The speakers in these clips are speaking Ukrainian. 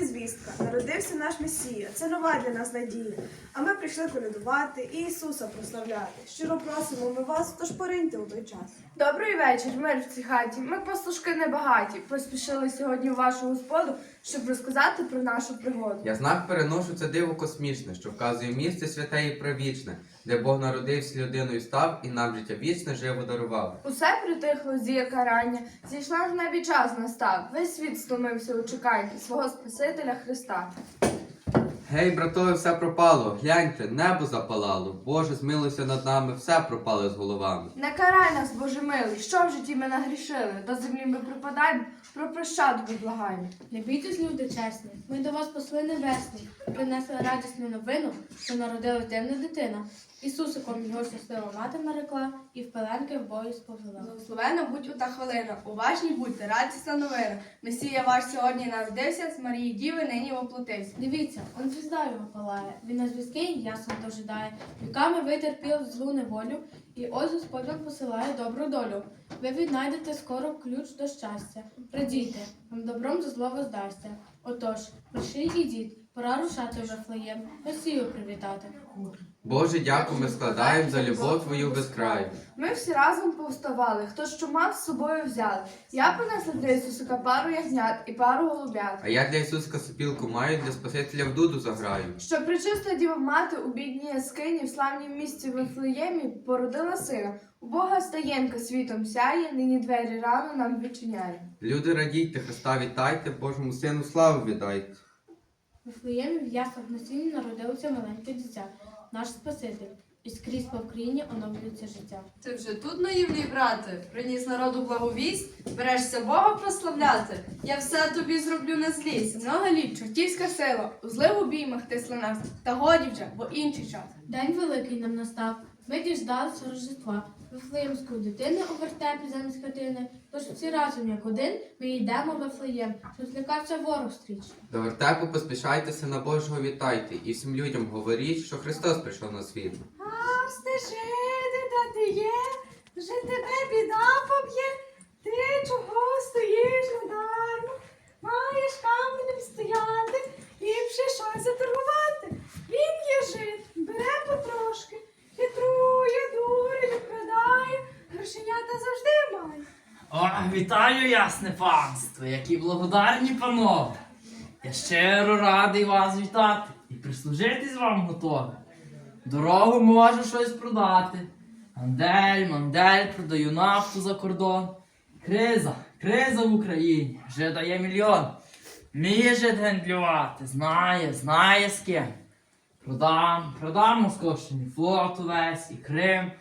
є звістка. Народився наш Месія. Це нова для нас надія. А ми прийшли колядувати і Ісуса прославляти. Щиро просимо ми вас, тож пориньте у той час. Добрий вечір, мир в цій хаті. Ми пастушки небагаті. Поспішили сьогодні у вашу господу, щоб розказати про нашу пригоду. Я знак переношу це диво космічне, що вказує місце святе і правічне, де Бог народився людиною став і нам життя вічне живо дарував. Усе притихло зірка рання, зійшла в небі час настав. Весь світ стомився у чеканні свого Спасителя Христа. Гей, братове, все пропало. Гляньте, небо запалало. Боже, змилуйся над нами, все пропало з головами. Не карай нас, Боже милий, що в житті ми нагрішили? До землі ми припадаємо, про прощаду благаємо. Не бійтесь, люди чесні, ми до вас посли небесні, принесли радісну новину, що народила темна дитина. Ісусиком його щаслива мати нарекла і в пеленки в бою сповела. Благословена будь у та хвилина, уважні будьте, радісна новина. Месія ваш сьогодні народився, з Марії Діви нині воплотився. Дивіться, он звізда його палає, він на зв'язки ясно дожидає. Віками витерпів злу неволю, і ось Господь вам посилає добру долю. Ви віднайдете скоро ключ до щастя. Радійте, вам добром за зло воздасться. Отож, приший ідіть, пора рушати в Вифлеєм, Месію привітати. Боже, дякую, ми складаємо за любов твою без краю. Ми всі разом повставали, хто що мав з собою взяли. Я понесла для Ісусика пару ягнят і пару голубят. А я для Ісуска сопілку маю, для Спасителя в дуду заграю. Що причиста діва мати у бідній яскині в славнім місці Вифлеємі породила сина. У Бога стаєнка світом сяє, нині двері рано нам відчиняє. Люди радійте, Христа вітайте, Божому сину славу віддайте. В Вифлеємі в яслах на сіні народилося маленьке дитя, наш Спаситель, і скрізь по Україні оновлюється життя. Ти вже тут, наївний брате, приніс народу благовість, берешся Бога прославляти. Я все тобі зроблю на злість. Много літ, чортівська сила, у злив обіймах тисла нас, та годі вже, бо інший час. День великий нам настав. Ми діждалися Рождества. Вифлеємської дитини у вертепі замість хатини. Тож всі разом, як один, ми йдемо в Вифлеєм, щоб злякався ворог стріч. До вертепу поспішайте, сина Божого вітайте, і всім людям говоріть, що Христос прийшов на світ. А, Стежити, та ти є, вже тебе біда поб'є. Ти чого стоїш недарно? Вітаю, ясне панство, які благодарні панове. Я щиро радий вас вітати і прислужитись вам готовий. Дорогу можу щось продати. Мандель, мандель, продаю нафту за кордон. Криза, криза в Україні вже дає мільйон. Вміє жит гендлювати, знає, знає з ким. Продам, продам Московщині флот увесь і Крим.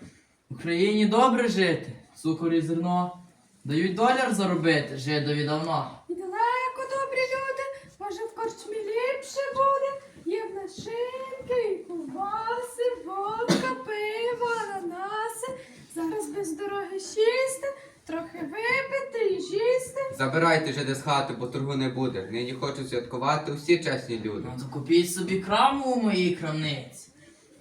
В Україні добре жити, цукор і зерно. Дають доляр заробити жидові давно. І далеко добрі люди, може в корчмі ліпше буде. Є в нас шинки, і ковбаси, водка, пиво, ананаси. Зараз без дороги шісти, трохи випити і жісти. Забирайте жиди з хати, бо торгу не буде. Нині хочуть святкувати усі чесні люди. Ну то купіть собі краму у моїй крамниці.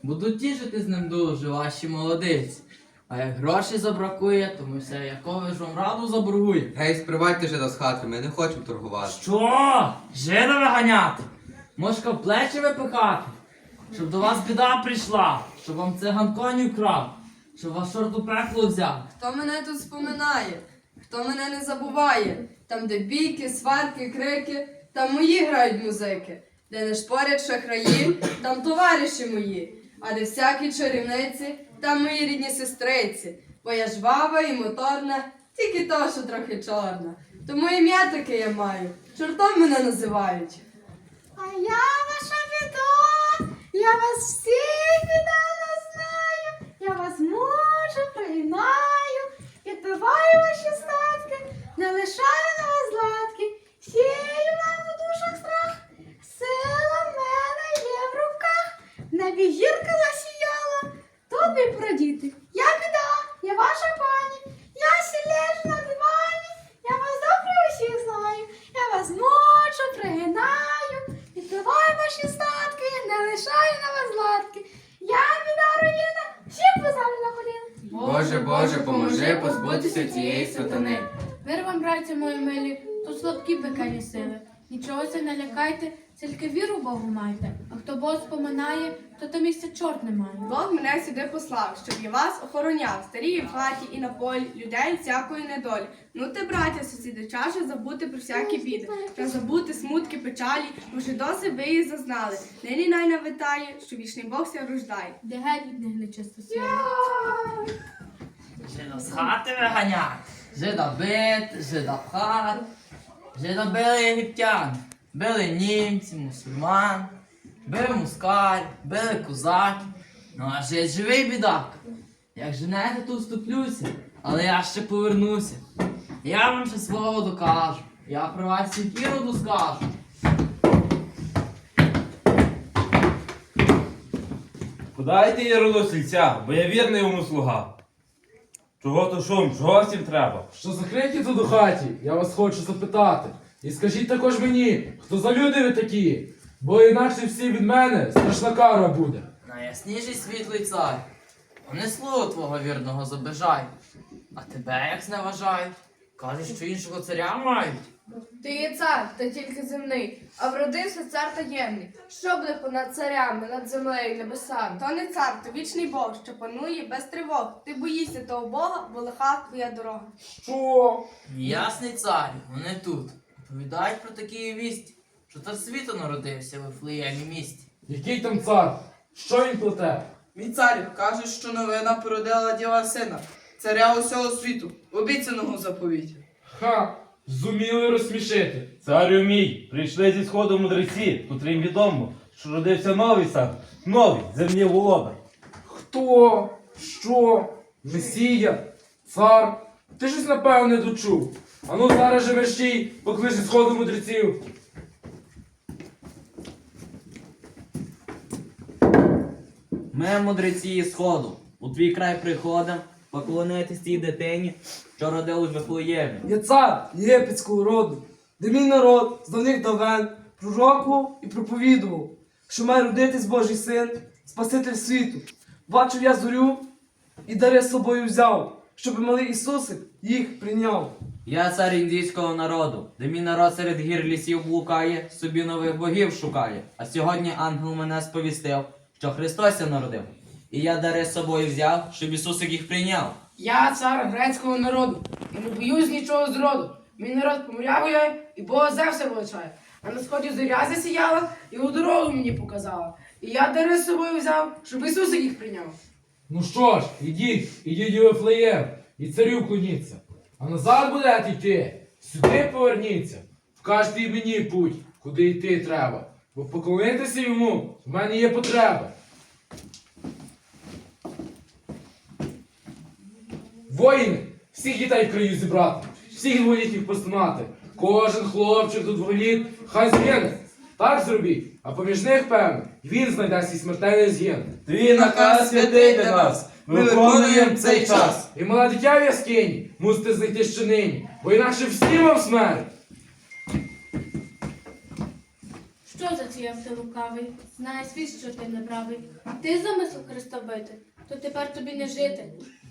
Будуть тішити з ним дуже ваші молодиці. А як грошей забракує, то ми все якове ж вам раду заборгуємо. Гей, спривайте жида з хати, ми не хочемо торгувати. Що? Жида виганяти? Мошка в плечі випихати? Щоб до вас біда прийшла, щоб вам циган коню вкрав, щоб вас чорт у пекло взяв. Хто мене тут споминає, хто мене не забуває, там, де бійки, сварки, крики, там мої грають музики, де не шпорять шахраї, там товариші мої, а де всякі чарівниці, там мої рідні сестриці, бо я жвава і моторна, тільки то, що трохи чорна. Тому ім'я таке я маю, чортом мене називають. А я ваша біда, я вас всіх віддала знаю, я вас мужу пригинаю, відбиваю ваші статки, не лишаю на вас златки, сію вам у душах страх, сила в мене є в руках, в небі гірка засіяла, тут би продіти. Я біда, я ваша пані, я сілежу на дивані, я вас добре усіх знаю, я вас мочу, пригинаю, відбиваю ваші статки, не лишаю на вас златки. Я біда руїна, всіх поставлю на коліна. Боже, Боже, поможи братці мої милі, тут слабкі пекельні сили. Нічого се не лякайте, тільки віру Богу майте. А хто Бог споминає, то то місця чорт не має. Бог мене сюди послав, щоб я вас охороняв, старі і в хаті і на полі, людей всякої недолі. Ну ти, браття, сусіди, чаше забути про всякі біди, та забути смутки, печалі, бо вже досить ви її зазнали. Нині най навитає, що вічний Бог ся рождає. Де геть від них нечисто сила. Жида з хати виганять, жида бити, жида пхати. Жида били єгиптян, били німці, мусульман, били мускаль, били козаки. Ну а жид живий бідак. Як женете, то вступлюся, але я ще повернуся. Я вам ще свого докажу. Я про вас іроду скажу. Подайте Іроду сільця, бо я вірний йому слуга. Чого то шум, чого всім треба? Що закриті тут у хаті? Я вас хочу запитати. І скажіть також мені, хто за люди ви такі? Бо інакше всі від мене страшна кара буде. Найясніший світлий цар. Вони слово твого вірного забажають. А тебе як зневажають? Кажуть, що іншого царя мають. Ти є цар, та тільки земний, а вродився цар таємний. Що буде понад царями, над землею і небесами? То не цар, то вічний Бог, що панує без тривог. Ти боїшся того Бога, бо лиха твоя дорога. Що? Ясний царю, вони тут. Оповідають про такі вісті, що та світу народився в Іфлеємі місті. Який там цар? Що він плете? Мій царю, кажуть, що новина породила діва сина, царя усього світу, обіцяного заповіті. Ха! Зуміли розсмішити. Царю мій, прийшли зі сходу мудреці, котрим відомо, що родився новий цар, новий земний володар. Хто? Що? Месія? Цар? Ти щось напевне дочув. Ану зараз же мерщій, поклич зі сходу мудреців. Ми, мудреці сходу, у твій край приходим поклонитись тій дитині, що родилась в Вифлеємі. Я цар єгипетського роду, де мій народ з давних давен пророкував і проповідував, що має родитись Божий син, Спаситель світу. Бачив я зорю і дари з собою взяв, щоб малий Ісусик їх прийняв. Я цар індійського народу, де мій народ серед гір лісів блукає, собі нових богів шукає. А сьогодні ангел мене сповістив, що Христос ся народив. І я дари з собою взяв, щоб Ісусик їх прийняв. Я цар грецького народу, і не боюсь нічого зроду. Мій народ помрявує і Бога Зевса величає. А на сході зоря засіяла і у дорогу мені показала. І я дари з собою взяв, щоб Ісусик їх прийняв. Ну що ж, ідіть, ідіть у Вифлеєм, і царю клоніться. А назад будете йти, сюди поверніться. Вкажете і мені путь, куди йти треба. Бо поклонитися йому в мене є потреба. Воїни, всіх дітей в краю зібрати, всіх інвалідів постанати. Кожен хлопчик до двох літ хай згине. Так зробіть, а поміж них, певно, він знайде свій смертельний згин. Твій наказ святий для нас, ми виконуємо цей час. І мале дитя в яскині мусите знайти ще нині, бо інакше всі вам смерть. Що за цієв ти лукавий? Знає світ, що ти неправий. Ти замислив Христа бити, то тепер тобі не жити.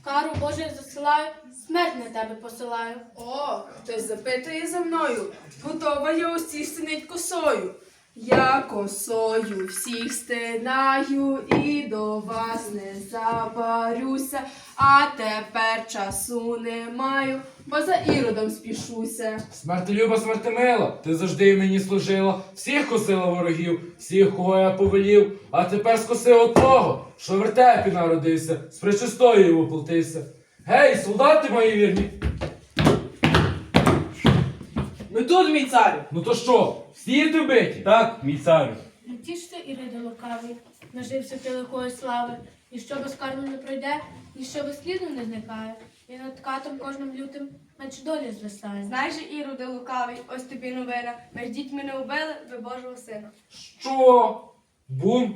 Кару Божу засилаю, смерть на тебе посилаю. О, хтось запитує за мною. Готова я усі синить косою. Я косою всіх стинаю і до вас не забарюся. А тепер часу не маю, бо за іродом спішуся. Смертелюба, смертемила, ти завжди мені служила, всіх косила ворогів, всіх, кого я повелів, а тепер скосила того, що в вертепі народився, з пречистою воплотився. Гей, солдати мої вірні! Ми тут, мій царю. Ну то що, всі ти биті? Так, мій царю. Не тішся, Іриде лукавий, нажився ти лихої слави, ніщо безкарно не пройде, ніщо безслідно не зникає, і над катом кожним лютим меч долі звисає. Знаєш, же, Іроди лукавий, ось тобі новина. Ми ж дітьми не убили, ви Божого сина. Що? Бунт?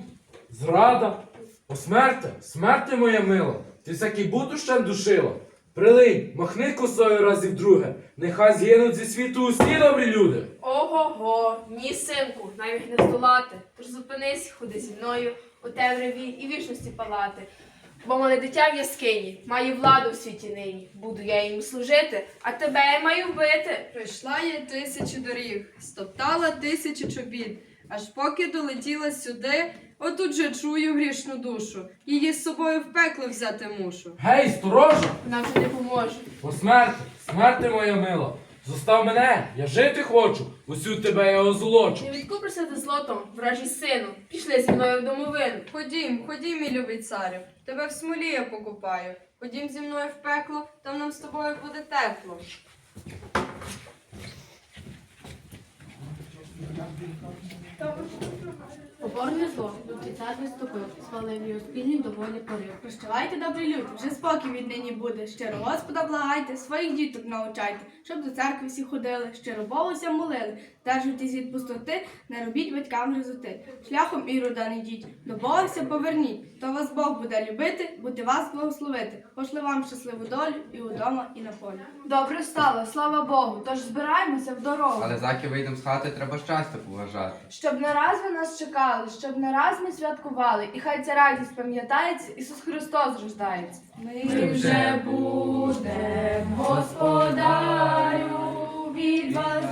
Зрада? Посмерте? Смерти моя мила, ти всякий бунт ущен душила. Прилинь, махни косою разів друге, нехай згинуть зі світу усі добрі люди. Ого-го, ні, синку, навіть не здолати. Тож зупинись, ходи зі мною у темряві і вічності палати. бо мене дитя в яскині, має владу в світі нині. Буду я йому служити, а тебе я маю вбити. Пройшла я тисячі доріг, стоптала тисячі чобіт, аж поки долетіла сюди, отут же чую грішну душу. Її з собою в пекло взяти мушу. Гей, сторожа! Вже не поможе. По смерти, смерти моя мила. Зостав мене, я жити хочу, усю тебе я озолочу. Не відкупишся ти злотом, вражий сину. Пішли зі мною в домовину. Ходім, ходім, мій любий царю, тебе в смолі я покупаю. Ходім зі мною в пекло, там нам з тобою буде тепло. Tamam. Поборне зло, лютий цар виступив, свалив його спільний доволі порив. Прощавайте, добрі люди, вже спокій віднині буде. Щиро Господа благайте, своїх діток научайте, щоб до церкви всі ходили, щиро Богуся молили, держуйтесь від пустоти, не робіть батькам гризоти. Шляхом ірода не йдіть, до Богуся поверніть, то вас Бог буде любити, буде вас благословити. Пошли вам щасливу долю і удома, і на полі. Добре стало, слава Богу, тож збираємося в дорогу. Але заки вийдемо з хати, треба щастя поважати. Щоб не раз ви нас чекали, вставали, щоб не раз ми святкували, і хай ця радість пам'ятається, Ісус Христос рождається. Ми вже будемо, Господарю, від вас.